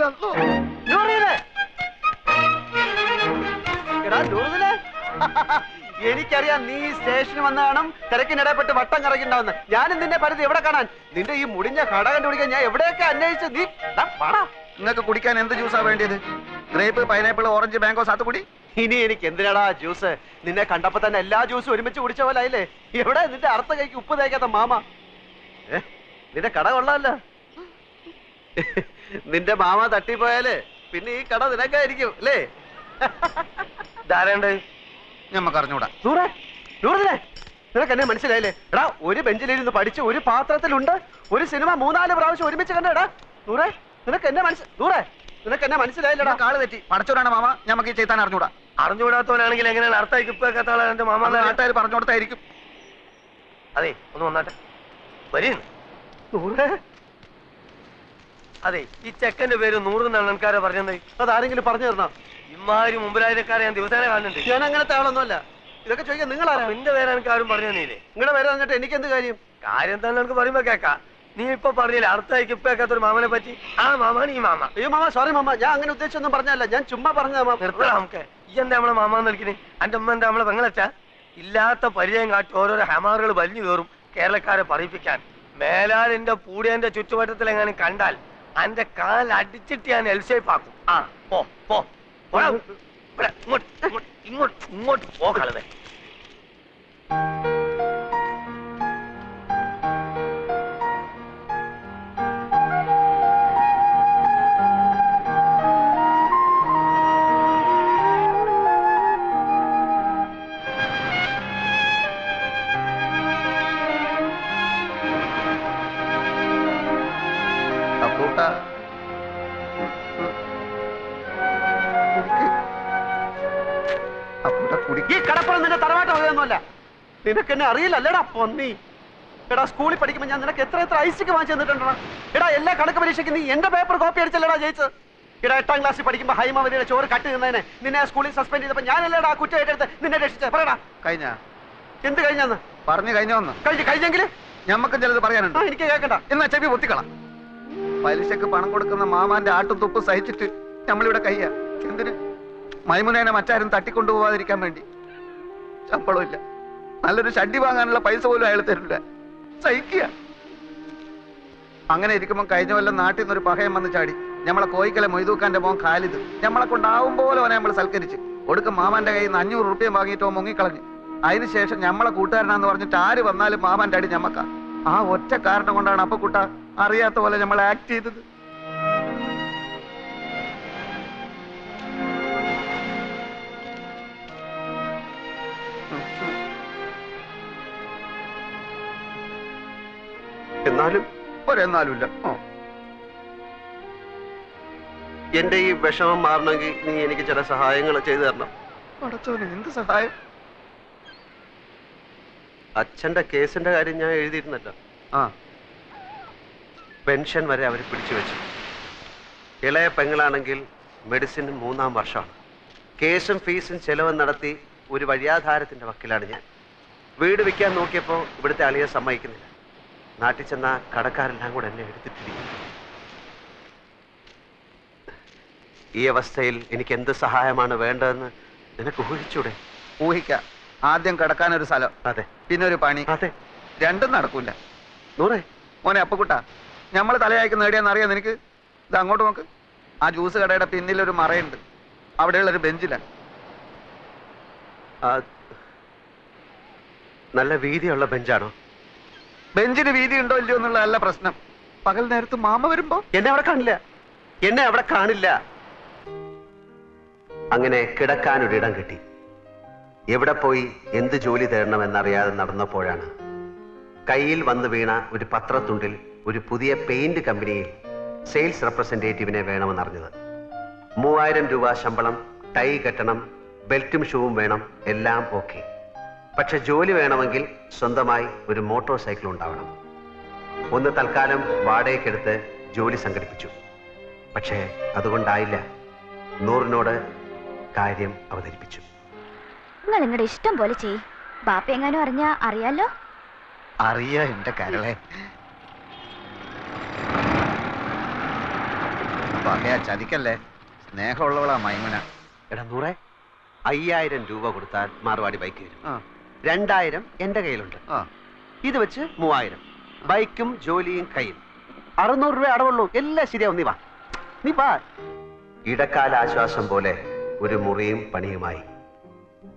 അല്ലോ എടാ എനിക്കറിയാം നീ ഈ സ്റ്റേഷനിൽ വന്ന കാണും തിരക്കിനിടപെട്ട് വട്ടം കറങ്ങിണ്ടാവുന്ന. ഞാനും നിന്നെ പരിധി എവിടെ കാണാൻ? നിന്റെ ഈ മുടിഞ്ഞ കട കണ്ടുപിടിക്കാൻ ഞാൻ എവിടെയൊക്കെ അന്വേഷിച്ച് നീ നിങ്ങൾക്ക് കുടിക്കാൻ എന്ത് ജ്യൂസാ വേണ്ടിയത്? ഗ്രേപ്പ് പൈനാപ്പിൾ ഓറഞ്ച് മാംഗോ സാത്തുകുടി ഇനി എനിക്ക് എന്തിനാടാ ജ്യൂസ്? നിന്നെ കണ്ടപ്പോ തന്നെ എല്ലാ ജ്യൂസും ഒരുമിച്ച് കുടിച്ച പോലെ ആയില്ലേ? എവിടെ നിന്റെ അർത്ഥ കൈക്ക് ഉപ്പ് തേക്കാത്ത മാമ? ഏ? നിന്റെ കട കൊള്ളാമല്ലോ നിന്റെ മാമ തട്ടിപ്പോയാൽ പിന്നെ ഈ കട നിനക്കായിരിക്കും അല്ലേ? ധാരണ്ട് ഞമ്മക്ക് അറിഞ്ഞൂടാ. നൂറെ നൂറിനെ നിനക്ക് എന്നെ മനസ്സിലായില്ലേ? എടാ ഒരു ബെഞ്ചിലിരുന്ന് പഠിച്ച് ഒരു പാത്രത്തിലുണ്ട് ഒരു സിനിമ മൂന്നാൽ പ്രാവശ്യം ഒരുമിച്ച് കണ്ടടാ. സൂറേ നിനക്ക് എന്നെ മനസ്സ് നൂറെ നിനക്ക് എന്നെ മനസ്സിലായില്ലടാ. കാൾ തെറ്റി. പഠിച്ചോടാണ് മാമ. ഞമ്മക്ക് ഈ ചെയ്താൻ അറിഞ്ഞൂടാ. അറിഞ്ഞുകൂടാത്തവനാണെങ്കിൽ എങ്ങനെയാണ് അർത്ഥം ഇപ്പൊക്കെ എന്റെ മാമ? അത് പറഞ്ഞു കൊടുത്തായിരിക്കും. അതെ ഒന്ന് വന്നാട്ടെ. വരി നൂറെ അതെ ഈ ചെക്കന്റെ പേര് നൂറെന്നാണ് എനിക്കാരെ പറഞ്ഞത്. അതാരെങ്കിലും പറഞ്ഞു തരണോ? ഇമാര് മുമ്പിലായിരക്കാരെ ഞാൻ ദിവസേന കാണുന്നുണ്ട്. ഞാൻ അങ്ങനത്തെ ആളൊന്നുമല്ല. ഇതൊക്കെ ചോദിക്കാൻ ആരാ നിന്റെ പേര് എനിക്ക് ആരും പറഞ്ഞു തന്നില്ലേ നിങ്ങളുടെ പേര് തന്നിട്ട് എനിക്ക് എന്ത് കാര്യം? കാര്യം തന്നെ എനിക്ക് പറയുമ്പോ കേക്കാ നീ ഇപ്പൊ പറഞ്ഞില്ലേ അടുത്തായിക്ക് ഇപ്പൊ ഒരു മാമനെ പറ്റി? ആ മാമാണ് ഈ മാമ. അയ്യോ മാമ സോറി മാമ. ഞാൻ അങ്ങനെ ഉദ്ദേശിച്ചൊന്നും പറഞ്ഞല്ല ഞാൻ ചുമ്മാ പറഞ്ഞ നമുക്ക്. ഈ എന്താ നമ്മളെ മാമ വിളിക്കണേ? എന്റെ ഉമ്മ എന്താ നമ്മളെ പെങ്ങളച്ച? ഇല്ലാത്ത പരിചയം കാട്ടി ഓരോരോ ഹമാറുകൾ വലിഞ്ഞു കയറും കേരളക്കാരെ പറയിപ്പിക്കാൻ. മേലാൽ എന്റെ പൂടിയന്റെ ചുറ്റുവട്ടത്തിൽ എങ്ങനെ കണ്ടാൽ എന്റെ കാൽ അടിച്ചിട്ട് ഞാൻ എൽഷേപ്പ് ആക്കും. ആ പോ പോ. ഇങ്ങോട്ട് ഇങ്ങോട്ട് ഇങ്ങോട്ട് ഇങ്ങോട്ട് നിനക്ക് എന്നെ അറിയില്ലല്ലേടാ പൊന്നി? എടാ സ്കൂളിൽ പഠിക്കുമ്പോൾ ഞാൻ നിനക്ക് എത്ര എത്ര ഐസിക്ക് വാങ്ങിച്ചു തന്നിട്ടുണ്ടോ എടാ എല്ലാ കണക്ക് പരീക്ഷയ്ക്ക് നീ എന്റെ പേപ്പർ കോപ്പി അടിച്ചല്ലേടാ ജയിച്ചത്? എടാ എട്ടാം ക്ലാസ്സിൽ പഠിക്കുമ്പോൾ ഹൈമവതിയുടെ ചോറ് കട്ട് നിന്നതിനെ നിന്നെ സ്കൂളിൽ സസ്പെൻഡ് ചെയ്തപ്പോൾ ഞാനല്ലേടാ കുറ്റ ഏറ്റെടുത്ത് നിന്നെ രക്ഷിച്ചത്? പറയടാ. കഴിഞ്ഞ. എന്ത് കഴിഞ്ഞാന്ന്? പറഞ്ഞു കഴിഞ്ഞോന്ന് കഴിഞ്ഞു കഴിഞ്ഞെങ്കിൽ ഞമ്മക്ക് ചിലത് പറയാനുണ്ട്. എനിക്ക് കേൾക്കണ്ട എന്നാ ചെവി പൊത്തിക്കള. പലിശക്ക് പണം കൊടുക്കുന്ന മാമാന്റെ ആട്ടും തുപ്പും സഹിച്ചിട്ട് നമ്മളിവിടെ കയ്യ. എന്തിന്? മൈമുനേനെ മറ്റാരും തട്ടിക്കൊണ്ടുപോവാതിരിക്കാൻ വേണ്ടി. ശമ്പളം ഇല്ല നല്ലൊരു ഷഡ്ഡി വാങ്ങാനുള്ള പൈസ പോലും അയാൾ തരില്ല. സഹിക്കുക. അങ്ങനെ ഇരിക്കുമ്പോൾ കഴിഞ്ഞ കൊല്ലം നാട്ടിൽ നിന്നൊരു പഹയം വന്ന് ചാടി. നമ്മളെ കോയിക്കലെ മൊയ്തൂക്കാന്റെ മോൻ ഖാലിദ്. നമ്മളെ കൊണ്ടാവും പോലെ അവനെ നമ്മൾ സൽക്കരിച്ച്. ഒടുക്കം മാമാന്റെ കയ്യിൽ നിന്ന് അഞ്ഞൂറ് റുപ്യം വാങ്ങിയിട്ട് മുങ്ങിക്കളഞ്ഞു. അതിനുശേഷം നമ്മളെ കൂട്ടുകാരനാന്ന് പറഞ്ഞിട്ട് ആര് വന്നാലും മാമാന്റെ അടി ഞമ്മക്കാ. ആ ഒറ്റ കാരണം കൊണ്ടാണ് അപ്പൊ കുട്ട അറിയാത്ത പോലെ നമ്മൾ ആക്ട് ചെയ്തത്. എന്നാലും ഒരെന്നാലുമില്ല എന്റെ ഈ വിഷമം മാറണമെങ്കിൽ നീ എനിക്ക് ചില സഹായങ്ങൾ ചെയ്തു തരണം. പടച്ചോനെ എന്ത് സഹായം? അച്ഛന്റെ കേസിന്റെ കാര്യം ഞാൻ എഴുതിയിരുന്നല്ലോ. ആ. പെൻഷൻ വരെ അവർ പിടിച്ചു വെച്ചു. ഇളയ പെങ്ങളാണെങ്കിൽ മെഡിസിൻ മൂന്നാം വർഷമാണ്. കേസും ഫീസും ചെലവും നടത്തി ഒരു വഴിയാധാരത്തിന്റെ വക്കിലാണ് ഞാൻ. വീട് വിൽക്കാൻ നോക്കിയപ്പോൾ ഇവിടുത്തെ അളിയെ സമ്മതിക്കുന്നില്ല. നാട്ടിൽ ചെന്ന കടക്കാരെല്ലാം കൂടെ എന്നെ എടുത്തിട്ടിരിക്കുന്നു. ഈ അവസ്ഥയിൽ എനിക്ക് എന്ത് സഹായമാണ് വേണ്ടതെന്ന് നിനക്ക് ഊഹിച്ചൂടെ? ഊഹിക്ക. ആദ്യം കിടക്കാൻ ഒരു സ്ഥലം അതെ. പിന്നെ ഒരു പണി. അതെ. രണ്ടും നടക്കൂല. നൂറേ. മോനെ അപ്പക്കുട്ട നമ്മൾ തലയായിക്ക് നേടിയെന്ന് അറിയാം നിനക്ക്? ഇത് അങ്ങോട്ട് നോക്ക്. ആ ജ്യൂസ് കടയുടെ പിന്നിലൊരു മറയുണ്ട്. അവിടെയുള്ള ഒരു ബെഞ്ചിലാണ് നല്ല വീതിയുള്ള ബെഞ്ചാണോ? ബെഞ്ചിന് വീതി ഉണ്ടോ ഇല്ലയോ എന്നുള്ളതല്ല പ്രശ്നം. പകൽ നേരത്ത് മാമ വരുമ്പോ? എന്നെ അവിടെ കാണില്ല. എന്നെ അവിടെ കാണില്ല. അങ്ങനെ കിടക്കാനൊരിടം കിട്ടി. എവിടെ പോയി എന്ത് ജോലി തേടണം എന്നറിയാതെ നടന്നപ്പോഴാണ്. കയ്യിൽ വന്നു വീണ ഒരു പത്രത്തുണ്ടിൽ ഒരു പുതിയ പെയിന്റ് കമ്പനിയിൽ സെയിൽസ് റെപ്രസെന്റേറ്റീവിനെ വേണമെന്നറിഞ്ഞത്. മൂവായിരം രൂപ ശമ്പളം ടൈ കെട്ടണം ബെൽറ്റും ഷൂവും വേണം എല്ലാം ഓക്കെ. പക്ഷെ ജോലി വേണമെങ്കിൽ സ്വന്തമായി ഒരു മോട്ടോർ സൈക്കിൾ ഉണ്ടാവണം. ഒന്ന് തൽക്കാലം വാടകയ്ക്കെടുത്ത് ജോലി സംഘടിപ്പിച്ചു. പക്ഷേ അതുകൊണ്ടായില്ല. നൂറിനോട് കാര്യം അവതരിപ്പിച്ചു. നിങ്ങൾ നിങ്ങളുടെ ഇഷ്ടം പോലെ ചെയ് ബാപ്പ എങ്ങാനും അറിഞ്ഞാ അറിയാലോ? അറിയാ എന്റെ കരളെ. പറയാ ചതിക്കല്ലേ? സ്നേഹമുള്ളവളാ മൈമുന. എടാ നൂറെ അയ്യായിരം രൂപ കൊടുത്താൽ മാറുവാടി ബൈക്ക് വരും. ആ. രണ്ടായിരം എന്റെ കയ്യിലുണ്ട്. ഇത് വെച്ച് മൂവായിരം. ബൈക്കും ജോലിയും കയ്യിൽ. അറുന്നൂറ് രൂപ അടവുള്ളൂ. എല്ലാം ശരിയാവും. നീ വാ. നീ വാ ഇടക്കാല ആശ്വാസം പോലെ ഒരു മുറിയും പണിയുമായി.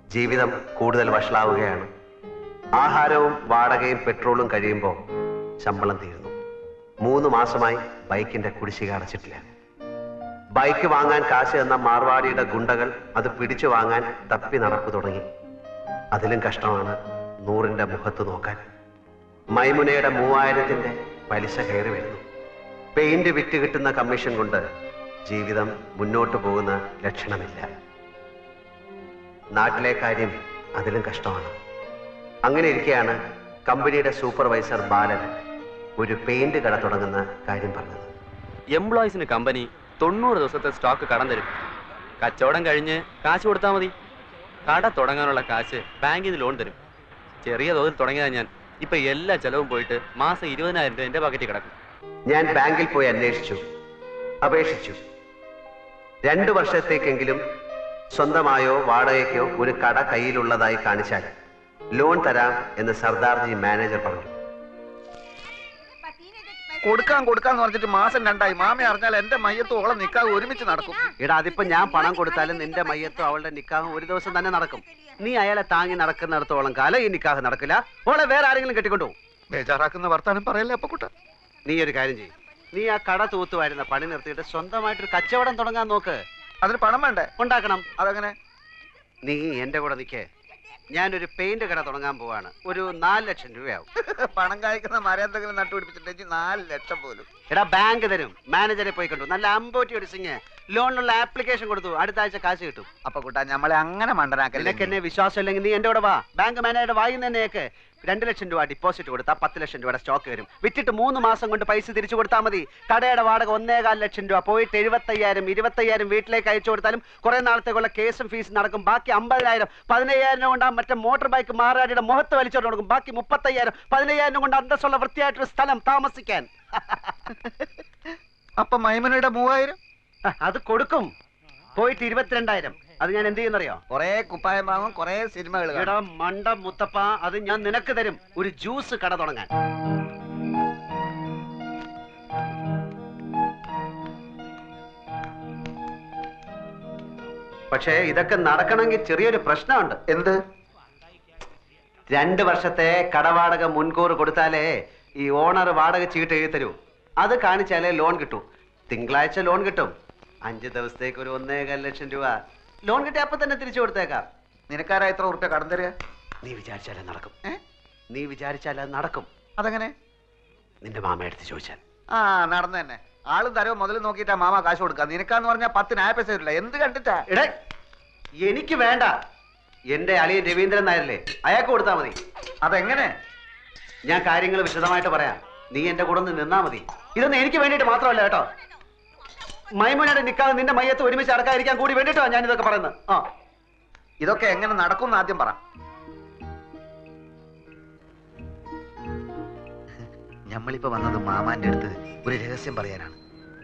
ജീവിതം കൂടുതൽ വഷളാവുകയാണ്. ആഹാരവും വാടകയും പെട്രോളും കഴിയുമ്പോൾ ശമ്പളം തീരുന്നു. മൂന്ന് മാസമായി ബൈക്കിന്റെ കുടിശ്ശിക അടച്ചിട്ടില്ല. ബൈക്ക് വാങ്ങാൻ കാശ് എന്ന മാർവാടിയുടെ ഗുണ്ടകൾ അത് പിടിച്ചു വാങ്ങാൻ തപ്പി നടപ്പ് തുടങ്ങി. അതിലും കഷ്ടമാണ് നൂറിന്റെ മുഖത്ത് നോക്കാൻ. മൈമുനയുടെ മൂവായിരത്തിന്റെ പലിശ കയറി വരുന്നു. പെയിന്റ് വിറ്റ് കിട്ടുന്ന കമ്മീഷൻ കൊണ്ട് ജീവിതം മുന്നോട്ട് പോകുന്ന ലക്ഷണമില്ല. നാട്ടിലെ കാര്യം അതിലും കഷ്ടമാണ്. അങ്ങനെ ഇരിക്കെയാണ് കമ്പനിയുടെ സൂപ്പർവൈസർ ബാലൻ ഒരു പെയിന്റ് കട തുടങ്ങുന്ന കാര്യം പറഞ്ഞത്. എംപ്ലോയീസിന് കമ്പനി തൊണ്ണൂറ് ദിവസത്തെ സ്റ്റോക്ക് കടം തരും. കച്ചവടം കഴിഞ്ഞ് കാശ് കൊടുത്താൽ മതി. കട തുടങ്ങാനുള്ള കാശ് ബാങ്കിൽ നിന്ന് ലോൺ തരും. ചെറിയ തോതിൽ തുടങ്ങിയതാ ഞാൻ. ഇപ്പൊ എല്ലാ ചെലവും പോയിട്ട് മാസം ഇരുപതിനായിരം രൂപ എന്റെ പാക്കറ്റിൽ കിടക്കും. ഞാൻ ബാങ്കിൽ പോയി അന്വേഷിച്ചു. അപേക്ഷിച്ചു. രണ്ടു വർഷത്തേക്കെങ്കിലും സ്വന്തമായോ വാടകയ്ക്കോ ഒരു കട കയ്യിലുള്ളതായി കാണിച്ചാൽ ലോൺ തരാം എന്ന് സർദാർജി മാനേജർ പറഞ്ഞു. കൊടുക്കാൻ കൊടുക്കാന്ന് പറഞ്ഞിട്ട് മാസം രണ്ടായി. മാമ അറിഞ്ഞാൽ എന്റെ മയ്യത്തും അവളെ നിക്കാവ് ഒരുമിച്ച് നടക്കും. എടാ അതിപ്പോ ഞാൻ പണം കൊടുത്താലും നിന്റെ മയ്യത്തും അവളുടെ നിക്കാഹും ഒരു ദിവസം തന്നെ നടക്കും. നീ അയാളെ താങ്ങി നടക്കുന്നിടത്തോളം കാലം ഈ നിക്കാഹ് നടക്കില്ല. ഓളെ വേറെ ആരെങ്കിലും കെട്ടിക്കൊണ്ടു ബേജാറാക്കുന്ന വർത്താനം പറയല്ലേ അപ്പൊ കുട്ട നീ ഒരു കാര്യം ചെയ്യും. നീ ആ കട തൂത്തുവായിരുന്ന പണി നിർത്തിയിട്ട് സ്വന്തമായിട്ടൊരു കച്ചവടം തുടങ്ങാൻ നോക്ക്. അതിന് പണം വേണ്ടേ? ഉണ്ടാക്കണം. അതങ്ങനെ? നീ എന്റെ കൂടെ നിൽക്കേ ഞാനൊരു പെയിന്റ് കട തുടങ്ങാൻ പോവാണ്. ഒരു നാല് ലക്ഷം രൂപയാവും. പണം കായ്ക്കുന്ന മരം എന്തെങ്കിലും നട്ടുപിടിപ്പിച്ചിട്ടുണ്ടെങ്കിൽ നാല് ലക്ഷം പോലും. എടാ ബാങ്ക് തരും. മാനേജറെ പോയി കണ്ടു നല്ല അമ്പോറ്റി ഒടിസിങ് ലോണിനുള്ള ആപ്ലിക്കേഷൻ കൊടുത്തു. അടുത്ത ആഴ്ച കാശ് കിട്ടും. അപ്പൊ കൂട്ടാ നമ്മളെ അങ്ങനെ മണ്ടനാക്കല്ലേ? നിനക്ക് എന്നെ വിശ്വാസം ഇല്ലെങ്കിൽ നീ എന്റെ കൂടെ വാ. ബാങ്ക് മാനേജറുടെ വായി തന്നെയൊക്കെ രണ്ട് ലക്ഷം രൂപ ഡിപ്പോസിറ്റ് കൊടുത്താൽ പത്ത് ലക്ഷം രൂപയുടെ സ്റ്റോക്ക് വരും. വിറ്റിട്ട് മൂന്ന് മാസം കൊണ്ട് പൈസ തിരിച്ചു കൊടുത്താൽ മതി. കടയുടെ വാടക ഒന്നേകാൽ ലക്ഷം രൂപ. പോയിട്ട് എഴുപത്തയ്യായിരം ഇരുപത്തയ്യായിരം വീട്ടിലേക്ക് അയച്ചു കൊടുത്താലും കുറെ നാളത്തേക്കുള്ള കേസും ഫീസും നടക്കും. ബാക്കി അമ്പതിനായിരം പതിനയ്യായിരം കൊണ്ട് ആ മറ്റേ മോട്ടോർ ബൈക്ക് മാറാടിയുടെ മുഖത്ത് വലിച്ചോട്ട് കൊടുക്കും ബാക്കി മുപ്പത്തയ്യായിരം പതിനയ്യായിരം കൊണ്ട് അന്തസ്സുള്ള വൃത്തിയായിട്ടൊരു സ്ഥലം താമസിക്കാൻ. അപ്പൊ മൈമനയുടെ മൂവായിരം? അത് കൊടുക്കും. പോയിട്ട് ഇരുപത്തിരണ്ടായിരം. അത് ഞാൻ എന്ത് ചെയ്യുന്നറിയോ? കൊറേ കുപ്പായം വാങ്ങും കൊറേ സിനിമകൾ എടാ മണ്ട മുത്തപ്പ അത് ഞാൻ നിനക്ക് തരും. ഒരു ജ്യൂസ് കട തുടങ്ങാൻ. പക്ഷേ ഇതൊക്കെ നടക്കണമെങ്കിൽ ചെറിയൊരു പ്രശ്നമുണ്ട്. എന്ത്? രണ്ട് വർഷത്തെ കടവാടക മുൻകൂർ കൊടുത്താലേ ഈ ഓണർ വാടക ചീട്ട് എഴുതി തരൂ. അത് കാണിച്ചാലേ ലോൺ കിട്ടൂ. തിങ്കളാഴ്ച ലോൺ കിട്ടും. അഞ്ച് ദിവസത്തേക്ക് ഒരു ഒന്നേകാൽ ലക്ഷം രൂപ. ലോൺ കിട്ടി അപ്പൊ തന്നെ തിരിച്ചു കൊടുത്തേക്കാം. നിനക്കാരാ എത്ര ഉറുപ്പ കടം തരിക? നീ വിചാരിച്ചാലേ നടക്കും. നീ വിചാരിച്ചാലേ നടക്കും. അതെങ്ങനെ? നിന്റെ മാമ എടുത്ത് ചോദിച്ചാൽ. ആ നടന്നു തന്നെ. ആളും തരവ് മുതൽ നോക്കിയിട്ടാ മാമ കാശ് കൊടുക്കുക നിനക്കാന്ന് പറഞ്ഞാൽ പത്തിന് ആയ പൈസ തരില്ല. എന്ത് കണ്ടിട്ടാ? എടേ എനിക്ക് വേണ്ട. എന്റെ അളിയൻ രവീന്ദ്രൻ നായരല്ലേ? അയാൾക്ക് കൊടുത്താൽ മതി. അതെങ്ങനെ? ഞാൻ കാര്യങ്ങൾ വിശദമായിട്ട് പറയാം. നീ എന്റെ കൂടെ നിന്നാ മതി. ഇതൊന്നും എനിക്ക് വേണ്ടിയിട്ട് മാത്രമല്ല കേട്ടോ. മൈമുനയുടെ നിക്കാതെ നിന്റെ മയ്യത്ത് ഒരുമിച്ച് അടക്കാതിരിക്കാൻ കൂടി വേണ്ടിട്ടോ ഞാൻ ഇതൊക്കെ പറയുന്നത്. ആ. ഇതൊക്കെ എങ്ങനെ നടക്കും ആദ്യം പറ. നമ്മളിപ്പോ വന്നത് മാമാന്റെ അടുത്ത് ഒരു രഹസ്യം പറയാനാണ്.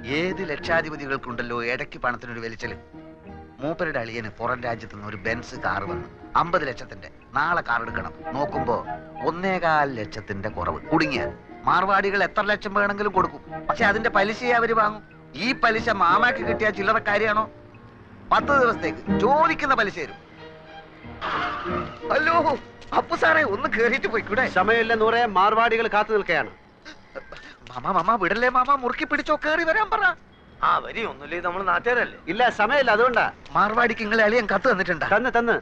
ഏത് ലക്ഷാധിപതികൾക്കുണ്ടല്ലോ ഇടയ്ക്ക് പണത്തിനൊരു വലിച്ചൽ? മൂപ്പരുടെ അളിയന് പുറം രാജ്യത്ത് നിന്ന് ഒരു ബെൻസ് കാർ വന്നു. അമ്പത് ലക്ഷത്തിന്റെ. നാളെ കാർ എടുക്കണം. നോക്കുമ്പോ ഒന്നേകാൽ ലക്ഷത്തിന്റെ കുറവ്. കുടുങ്ങിയ മാർവാടികൾ എത്ര ലക്ഷം വേണമെങ്കിലും കൊടുക്കും. പക്ഷെ അതിന്റെ പലിശയെ അവർ വാങ്ങും. ഈ പലിശ മാമാക്ക് കിട്ടിയ ചില്ലറ കാര്യമാണോ പത്ത് ദിവസത്തേക്ക് ചോദിക്കുന്ന പലിശ തരും. അല്ലോ അപ്പു സാറേ ഒന്ന് കേറിയിട്ട് പോയിക്കൂടെ? സമയമില്ല നൂറെ മാർവാടികൾ കാത്തു നിൽക്കുകയാണ് മാമാ മാമ വിടല്ലേ മാമ മുറുക്കി പിടിച്ചോ കേറി വരാൻ പറ. ആ വരി ഒന്നുമില്ലേ നമ്മൾ നാട്ടുകാരല്ലേ? ഇല്ല സമയമില്ല അതുകൊണ്ടാ. മാർവാടിക്ക് ഇങ്ങളെ അളിയൻ കത്ത് തന്നിട്ടുണ്ടാ? തന്ന് തന്ന്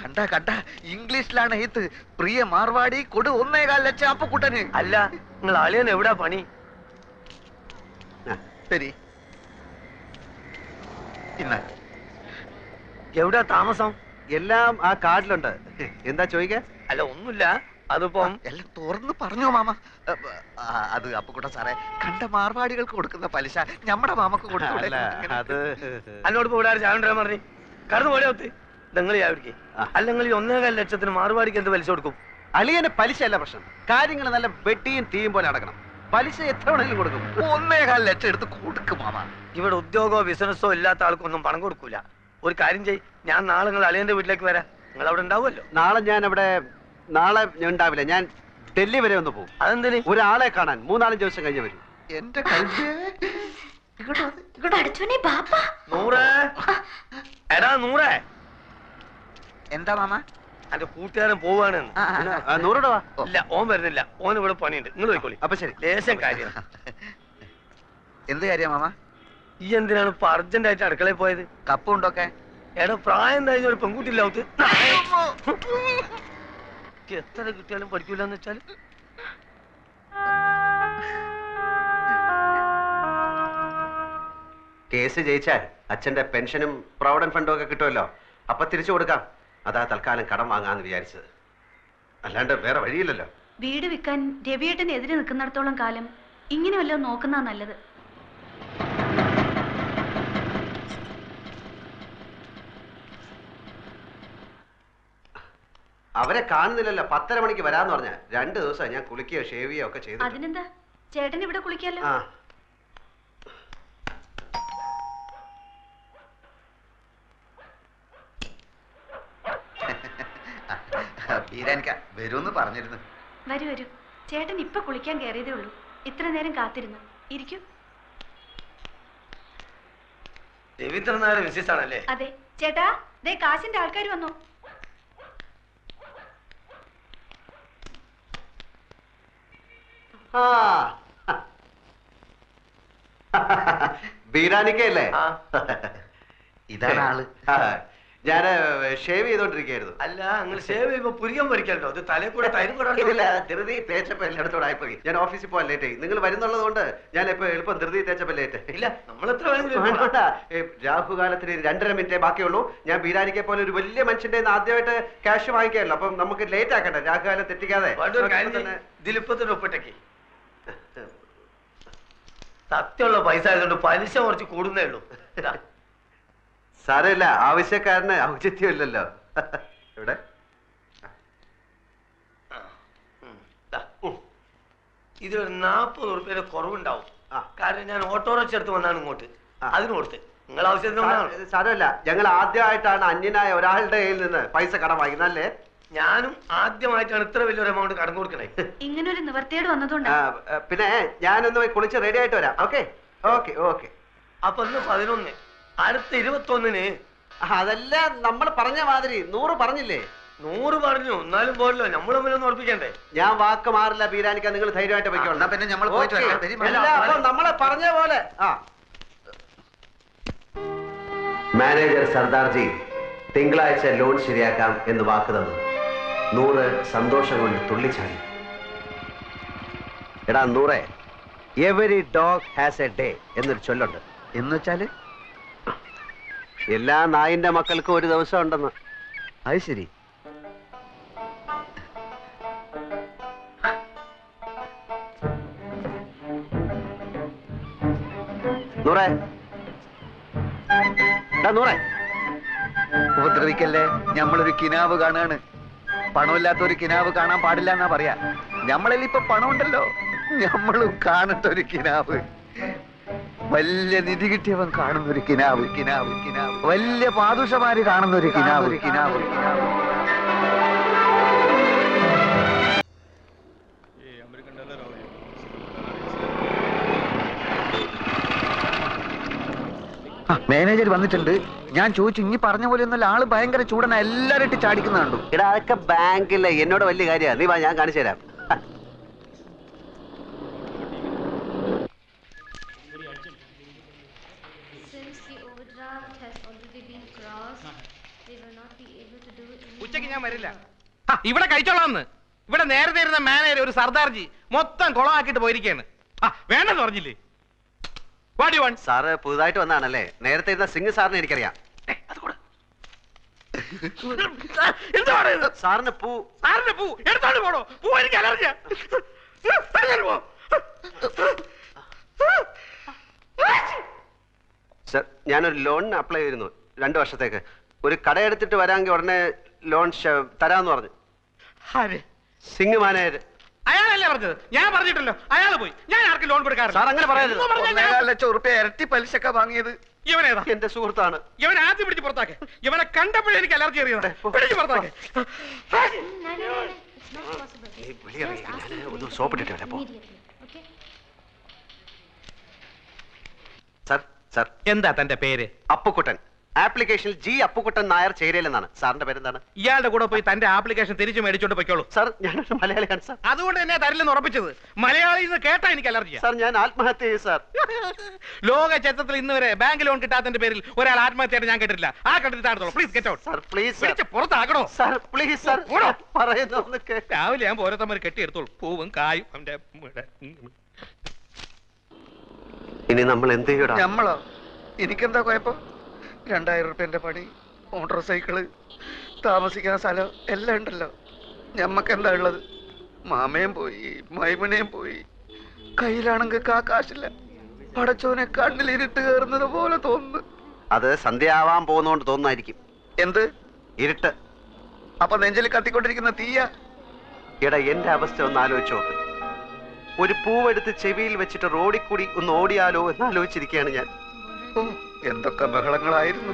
കണ്ട കണ്ട ഇംഗ്ലീഷിലാണ് എഴുത്ത് പ്രിയ മാർവാടി കൊടു ഒന്നേകാൽ ലക്ഷം അപ്പുക്കുട്ടന്. അല്ല നിങ്ങൾ അളിയൻ എവിടാ പണി? ഇന്ന. എവിടാ താമസം? എല്ലാം ആ കാർഡിലുണ്ട്. എന്താ ചോദിക്ക? അല്ല ഒന്നുമില്ല. അതിപ്പം എല്ലാം തുറന്ന് പറഞ്ഞോ മാമ. അത് അപ്പുക്കുട്ട സാറേ കണ്ട മാർവാടികൾക്ക് കൊടുക്കുന്ന പലിശ ഞമ്മടെ മാമക്ക് കൊടുക്കില്ല അത് എന്നോട് ഇവിടെ കൊണ്ടുവരാൻ പറഞ്ഞു. കടന്നു പോടെ ഒത്തി നിങ്ങൾ ചാവിടിക്ക് അല്ലെങ്കിൽ ഒന്നേകാൽ ലക്ഷത്തിന് മാറുപാടിക്ക് എന്ത് പലിശ കൊടുക്കും? അലിയന്റെ പലിശ അല്ല പ്രശ്നം. കാര്യങ്ങൾ നല്ല വെട്ടിയും തീയും പോലെ നടക്കണം. പലിശ എത്ര വേണമെങ്കിലും കൊടുക്കും. ഒന്നേകാൽ ലക്ഷം എടുത്ത് കൊടുക്കും മാമ. ഇവിടെ ഉദ്യോഗമോ ബിസിനസ്സോ ഇല്ലാത്ത ആൾക്കൊന്നും പണം കൊടുക്കൂല. ഒരു കാര്യം ചെയ് ഞാൻ നാളെ നിങ്ങൾ അളിയന്റെ വീട്ടിലേക്ക് വരാം. നിങ്ങൾ അവിടെ ഉണ്ടാവുമല്ലോ. നാളെ ഞാൻ അവിടെ നാളെ ഞാൻ ഉണ്ടാവില്ല. ഞാൻ ഡൽഹി വരെ ഒന്ന് പോകും അതെന്തിന്? ഒരാളെ കാണാൻ മൂന്നാലഞ്ച് ദിവസം കഴിഞ്ഞ് വരും. എന്റെ എടാ നൂറേ. എന്താ മാമ? എന്റെ കൂട്ടുകാരൻ പോവാണ് നൂറ് രൂപ ഇല്ല ഓൻ വരുന്നില്ല. ഓൻ ഇവിടെ പണിയുണ്ട്. നിങ്ങൾ പോയിക്കോളി. അപ്പൊ ശരി. ലേശം കാര്യം. എന്ത് കാര്യം മാമ? ഈ എന്തിനാണ് ഇപ്പൊ അർജന്റ് ആയിട്ട് അടുക്കളയിൽ പോയത്? കപ്പുണ്ടൊക്കെ എടാ പ്രായം കഴിഞ്ഞ ഒരു പെൺകുട്ടി ലൗത്ത് എത്ര കിട്ടിയാലും പഠിക്കൂല എന്ന് വെച്ചാൽ കേസ് ജയിച്ചാൽ അച്ഛന്റെ പെൻഷനും പ്രൊവിഡന്റ് ഫണ്ടും ഒക്കെ കിട്ടുമല്ലോ. അപ്പൊ തിരിച്ചു കൊടുക്കാം. അതാ തൽക്കാലം കടം വാങ്ങാന്ന് വിചാരിച്ചത്. അല്ലാണ്ട് വേറെ വഴിയില്ലല്ലോ. വീട് വിൽക്കാൻ രവിയേട്ടന് എതിരെ നിൽക്കുന്നിടത്തോളം കാലം ഇങ്ങനെ വല്ലതും നോക്കുന്നതാ നല്ലത്. അവരെ കാണുന്നില്ലല്ലോ. പത്തര മണിക്ക് വരാന്ന് പറഞ്ഞ. രണ്ടു ദിവസം ഞാൻ കുളിക്കുകയോ ഷേവ് ചെയ്യുകയോ ഒക്കെ ചെയ്തു അതിനെന്താ? ചേട്ടൻ ഇവിടെ കുളിക്കാലോ? വരുമെന്ന് പറഞ്ഞിരുന്നു. വരൂ വരൂ. ചേട്ടൻ ഇപ്പൊ കുളിക്കാൻ കയറിയതേ ഉള്ളൂ. ഇത്ര നേരം കാത്തിരുന്നു. ഇരിക്കൂ. മിസ്സിസ് ആണല്ലേ അതെ. ചേട്ടാ ദേ കാശിന്റെ ആൾക്കാർ വന്നു. ബീരാനിക്കല്ലേ. ഇതാണ് ആൾ. ഞാൻ ഷേവ് ചെയ്തോണ്ടിരിക്കുകയായിരുന്നു. അല്ല നിങ്ങൾ ഷേവ് ചെയ്യുമ്പോ പുരികം പൊരിക്കല്ലോ അത് തലയിൽ കൂടെ തൈരും കൂടെ ഇല്ല ധൃതി തേച്ചപ്പോ എല്ലായിടത്തോടെ ആയിപ്പോയി ഞാൻ ഓഫീസിൽ പോകാൻ ലേറ്റ് ആയി. നിങ്ങൾ വരുന്നുള്ളത് കൊണ്ട് ഞാൻ ഇപ്പൊ എളുപ്പം ധൃതി തേച്ചപ്പോ ലേറ്റ് ഇല്ല നമ്മൾ എത്ര രാഹു കാലത്തിന് രണ്ടര മിനിറ്റേ ബാക്കിയുള്ളൂ ഞാൻ ബീരാനിക്കെ പോലെ ഒരു വലിയ മനുഷ്യന്റെ ആദ്യമായിട്ട് ക്യാഷ് വാങ്ങിക്കാമല്ലോ അപ്പം നമുക്ക് ലേറ്റ് ആക്കട്ടെ. തെറ്റിക്കാതെ. തന്നെ- ചെയ്യ്. ഇതിലിപ്പോ ഒപ്പിട്ടേക്ക്. സത്യമുള്ള പൈസ ആയതുകൊണ്ട് പലിശ കുറച്ച് കൂടുന്നേ ഉള്ളൂ. ഇതാ. സാരമില്ല ആവശ്യക്കാരന് ഔചിത്യമില്ലല്ലോ. ഇവിടെ ഉം, നാപ്പത് ഉം. ഇതിലൊരു നാൽപ്പത് ഉറുപ്പ്യയുടെ കുറവുണ്ടാവും. കാരണം ഞാൻ ഓട്ടോറിക്ഷ എടുത്ത് വന്നാണ് ഇങ്ങോട്ട്. അതിന് കൊടുത്ത്. നിങ്ങൾ ആവശ്യത്തിന് സാരമില്ല ഞങ്ങൾ ആദ്യമായിട്ടാണ് അന്യനായ ഒരാളുടെ കയ്യിൽ നിന്ന് പൈസ കടം വാങ്ങിക്കുന്നത് അല്ലേ ഞാനും ആദ്യമായിട്ടാണ് ഇത്ര വലിയൊരു എമൗണ്ട് കടം കൊടുക്കണേ. ഇങ്ങനെ ഒരു നിവർത്തിയോട് വന്നതുകൊണ്ടാ പിന്നെ ഞാനൊന്ന് പോയി കുളിച്ച് റെഡി ആയിട്ട് വരാം. ഓക്കെ ഓക്കെ ഓക്കെ അപ്പൊ ഒന്ന് പതിനൊന്ന്. അടുത്ത ഇരുപത്തൊന്നിന്. അതെല്ലാം നമ്മൾ പറഞ്ഞ മാതിരി. നൂറ് പറഞ്ഞില്ലേ? നൂറ് പറഞ്ഞു. എന്നാലും പോരല്ലോ. നമ്മൾ തമ്മിലൊന്നും ഉറപ്പിക്കണ്ടേ? ഞാൻ വാക്ക് മാറില്ല പീരാനിക്ക നിങ്ങൾ ധൈര്യമായിട്ട് എന്നാ പിന്നെ നമ്മൾ നമ്മളെ പറഞ്ഞ പോലെ. ആ. മാനേജർ സർദാർജി തിങ്കളാഴ്ച ലോൺ ശരിയാക്കാം എന്ന് വാക്ക് തന്നു. നൂറ് സന്തോഷം കൊണ്ട് തുള്ളിച്ചാടി. എടാ നൂറെ every dog has a day എന്നൊരു ചൊല്ലുണ്ട്. എന്ന് വെച്ചാൽ എല്ലാ നായിന്റെ മക്കൾക്കും ഒരു ദിവസം ഉണ്ടെന്ന് അത് ശരി. നൂറേ. ഉപദ്രവിക്കല്ലേ? ഞമ്മളൊരു കിനാവ് കാണാണ്. പണമില്ലാത്ത ഒരു കിനാവ് കാണാൻ പാടില്ല എന്നാ പറയാ. ഞമ്മളിൽ ഇപ്പൊ പണമുണ്ടല്ലോ. ഞമ്മളും കാണട്ടെ ഒരു കിനാവ്. വലിയ നിധി കിട്ടിയവൻ കാണുന്ന ഒരു കിനാവ്. കിനാവ് കിനാവ് വലിയ പാദുഷമാര് കാണുന്ന ഒരു കിനാവ്. കിനാവ് കിനാവ് മാനേജർ വന്നിട്ടുണ്ട്. ഞാൻ ചോദിച്ചു ഇനി പറഞ്ഞ പോലെ ഒന്നല്ല ആൾ ഭയങ്കര ചൂടന. എല്ലാരും ഇട്ട് ചാടിക്കുന്ന കണ്ടു. എടാ അതൊക്കെ ബാങ്കിലെ. എന്നോട് വലിയ കാര്യമാണ്. നീ വാ ഞാൻ കാണിച്ചു തരാം. ഞാൻ വരില്ല. ഇവിടെ കഴിച്ചോളാന്ന്. ഇവിടെ നേരത്തെ ഇരുന്ന മാനേജർ ഒരു സർദാർജി മൊത്തം കുളമാക്കിട്ട് പോയിരിക്കാണ് ആ വേണ്ടെന്ന് പറഞ്ഞില്ലേ? വാട്ട് യു വാണ്ട് സാറ് പുതുതായിട്ട് വന്നാണല്ലേ? നേരത്തെ ഇരുന്ന സിംഗ് സാറിനെ എനിക്കറിയാം. എന്താണ് ഇത്? സാറിന് പൂ. സാറിന്റെ പൂ. എടുത്തോണ്ട് പോണോ പൂ എനിക്ക് അലർജിയാ. പോ. സർ ഞാനൊരു ലോണിന് അപ്ലൈ ചെയ്തിരുന്നു. രണ്ടു വർഷത്തേക്ക്. ഒരു കടയെടുത്തിട്ട് വരാമെങ്കിൽ ഉടനെ ലോൺ ശ- തരാന്ന് പറഞ്ഞു. ആര്? സിംഗ് മാനേജർ അയാളല്ലേ പറഞ്ഞത്? ഞാൻ പറഞ്ഞിട്ടല്ലോ. അയാൾ പോയി. ഞാൻ ആർക്ക് ലോൺ കൊടുക്കാറില്ല. സാർ അങ്ങനെ പറയരുത്. ഞാൻ- ഒന്നേകാൽ ലക്ഷം ഉറുപ്പ്യ ഇരട്ടി പലിശക്ക വാങ്ങിയത്. ഇവനേതാ? എന്റെ സുഹൃത്താണ്. ഇവൻ ആദ്യം പിടിച്ച് പുറത്താക്കെ. ഇവനെ കണ്ടപ്പോഴേ എനിക്ക് അലർജി അറിയുന്നത്. പിടിച്ച് പുറത്താക്കെ. ഒന്ന് സോപ്പിട്ടിട്ട് വരാം പോ? Sir sir. എന്താ തന്റെ പേര്? അപ്പുക്കുട്ടൻ. ആപ്ലിക്കേഷനിൽ ജി അപ്പുക്കുട്ടൻ നായർ ചേരയിലെന്നാണ്. സാറിന്റെ പേരെന്താണ്? ഇയാളുടെ കൂടെ പോയി തന്റെ ആപ്ലിക്കേഷൻ തിരിച്ചു മേടിച്ചോണ്ട് പോയിക്കോളൂ. സാർ ഞാനൊരു മലയാളിയാണ് സാർ. അതുകൊണ്ട് തന്നെ തരില്ലെന്ന് ഉറപ്പിച്ചത്. മലയാളി എന്ന് കേട്ടാ എനിക്ക് അലർജി സാർ ഞാൻ ആത്മഹത്യ ചെയ്യും സാർ. ലോക ചരിത്രത്തിൽ ഇന്ന് വരെ ബാങ്ക് ലോൺ കിട്ടാത്തതിന്റെ പേരിൽ ഒരാൾ ആത്മഹത്യയായിട്ട് ഞാൻ കേട്ടിട്ടില്ല. ആ കണ്ടിട്ട് താഴ്ത്തോളൂ. Please get out sir please പുറത്താക്കണോ? Sir please sir. പറയുന്നു രാവിലെ ഞാൻ ഓരോരുത്തന്മാർ കെട്ടിയെടുത്തോളൂ പൂവും കായും അവന്റെ. ഇനി നമ്മൾ എന്ത് ചെയ്യണം? നമ്മളോ? എനിക്കെന്താ കുഴപ്പം? രണ്ടായിരം റുപ്യന്റെ പണി മോട്ടോർ സൈക്കിൾ താമസിക്കാൻ സ്ഥലം എല്ലാം ഉണ്ടല്ലോ. ഞമ്മക്ക് എന്താ ഉള്ളത്? മാമയും പോയി മൈമനെയും പോയി. കയ്യിലാണെങ്കിൽ കാശില്ല. പടച്ചോനെ കണ്ണിലിരുട്ട് കയറുന്നത് പോലെ തോന്നുന്നു. അത് സന്ധ്യ ആവാൻ പോകുന്നോണ്ട് തോന്നായിരിക്കും എന്ത്? ഇരുട്ട്. അപ്പൊ നെഞ്ചിൽ കത്തിക്കൊണ്ടിരിക്കുന്ന തീയ? എടാ എന്റെ അവസ്ഥ ഒന്ന് ആലോചിച്ച് നോക്ക്. ഒരു പൂവെടുത്ത് ചെവിയിൽ വെച്ചിട്ട് റോഡിൽ കൂടി ഒന്ന് ഓടിയാലോ എന്ന് ആലോചിച്ചിരിക്കുകയാണ് ഞാൻ. ഓ എന്തൊക്കെ ബഹളങ്ങളായിരുന്നു?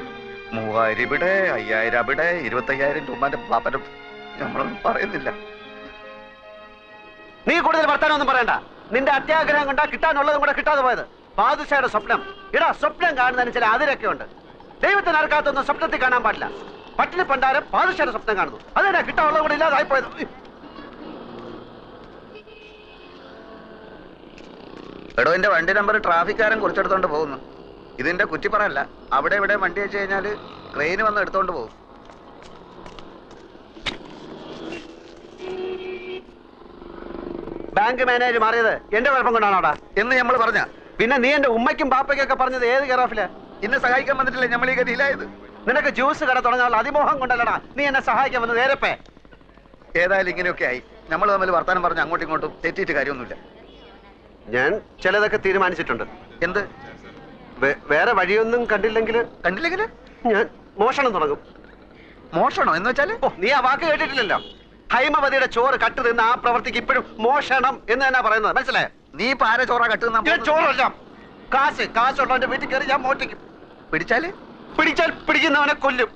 മൂവായിരം ഇവിടെ അയ്യായിരം അവിടെ ഇരുപത്തയ്യായിരം രൂപന്റെ പാപ്പനും നമ്മളൊന്നും പറയുന്നില്ല. നീ കൂടുതൽ വർത്താനൊന്നും പറയണ്ട. നിന്റെ അത്യാഗ്രഹം കണ്ടാ കിട്ടാനുള്ളതും കൂടെ കിട്ടാതെ പോയത്. ബാദുഷയുടെ സ്വപ്നം. ഇടാ സ്വപ്നം കാണുന്നതിന് ചില അതിരൊക്കെ ഉണ്ട്. ദൈവത്തിന് ആർക്കാത്തൊന്നും സ്വപ്നത്തിൽ കാണാൻ പാടില്ല. പട്ടിണി പണ്ടാരം ബാദുഷയുടെ സ്വപ്നം കാണുന്നു. അതെടാ കിട്ടാനുള്ളത് കൂടെ ഇല്ലാതായി പോയത്. എടോ എന്റെ വണ്ടി നമ്പർ ട്രാഫിക്കാരൻ കുറിച്ചെടുത്തോണ്ട് പോകുന്നു. ഇതിന്റെ കുറ്റിപ്പറല്ല അവിടെ ഇവിടെ വണ്ടി വെച്ച് കഴിഞ്ഞാൽ ട്രെയിൻ വന്ന് എടുത്തോണ്ട് പോകും. ബാങ്ക് മാനേജർ മാറിയത് എന്റെ കുഴപ്പം കൊണ്ടാണോടാ എന്ന് നമ്മൾ പറഞ്ഞ. പിന്നെ നീ എന്റെ ഉമ്മയ്ക്കും പാപ്പയ്ക്കൊക്കെ പറഞ്ഞത് ഏത് കെറാഫിൽ ഇന്നെ സഹായിക്കാൻ വന്നിട്ടില്ല നമ്മൾ ഈ ഗതിയിലായത്. നിനക്ക് ജ്യൂസ് കട തുടങ്ങാനുള്ള അതിമോഹം കൊണ്ടല്ലടാ നീ എന്നെ സഹായിക്കാൻ വന്നത് നേരപ്പേ. ഏതായാലും ഇങ്ങനെയൊക്കെ ആയി. നമ്മൾ തമ്മിൽ വർത്താനം പറഞ്ഞ് അങ്ങോട്ടും ഇങ്ങോട്ടും തെറ്റിയിട്ട് കാര്യമൊന്നുമില്ല. ഞാൻ ചിലതൊക്കെ തീരുമാനിച്ചിട്ടുണ്ട്. എന്ത്? വേറെ വഴിയൊന്നും കണ്ടില്ലെങ്കിൽ കണ്ടില്ലെങ്കിൽ ഞാൻ മോഷണം തുടങ്ങും മോഷണോ എന്ന് വെച്ചാല് ഓ നീ ആ വാക്ക് കേട്ടിട്ടില്ലല്ലോ ഹൈമവതിയുടെ ചോറ് കട്ട് തിന്ന ആ പ്രവർത്തിക്ക് ഇപ്പോഴും മോഷണം എന്ന് തന്നെ പറയുന്നത് മനസ്സിലായോ നീ പാര ചോറ കട്ടുന്ന ഞാൻ ചോറല്ല കാശ് കാശുള്ളവന്റെ വീട്ടിൽ കയറി ഞാൻ മോട്ടിക്കും പിടിച്ചാല് പിടിച്ചാൽ പിടിക്കുന്നവനെ കൊല്ലും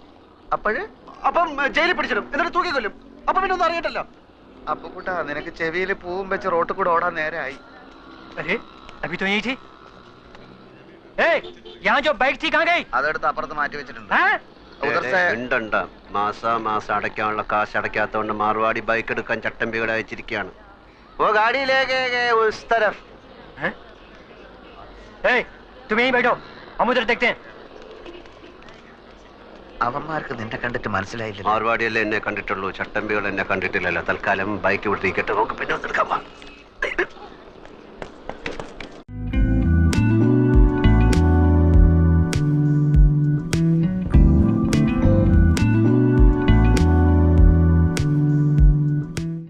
അപ്പോഴ് അപ്പം ഏ, ജയിലിൽ പിടിച്ചിടും എന്നിട്ട് തൂക്കി കൊല്ലും അപ്പൊ പിന്നെ ഒന്നും അറിയട്ടല്ലോ അപ്പൊ കൂട്ടാ നിനക്ക് ചെവിയിൽ പൂവും വെച്ച് റോട്ടിൽ കൂടെ ഓടാൻ നേരായി अरे अभी तो यही थी അതെടുത്ത് അപ്പുറത്ത് മാറ്റി വെച്ചിട്ടുണ്ട്. ഉണ്ടണ്ട മാസാ മാസം അടയ്ക്കാനുള്ള കാശ് അടയ്ക്കാത്തോണ്ട് മാർവാടി ബൈക്ക് എടുക്കാൻ ചട്ടമ്പികളെ അയച്ചിരിക്കുകയാണ്. ഓ ഗാഡിയിലേക്ക് അവന്മാർക്ക് നിന്നെ കണ്ടിട്ട് മനസ്സിലായില്ല? മാർവാടിയല്ലേ എന്നെ കണ്ടിട്ടുള്ളൂ. ചട്ടമ്പികൾ എന്നെ കണ്ടിട്ടില്ലല്ലോ. തൽക്കാലം ബൈക്ക് വിട്ടിരിക്കട്ടെ നമുക്ക് പിന്നെ എടുക്കാൻ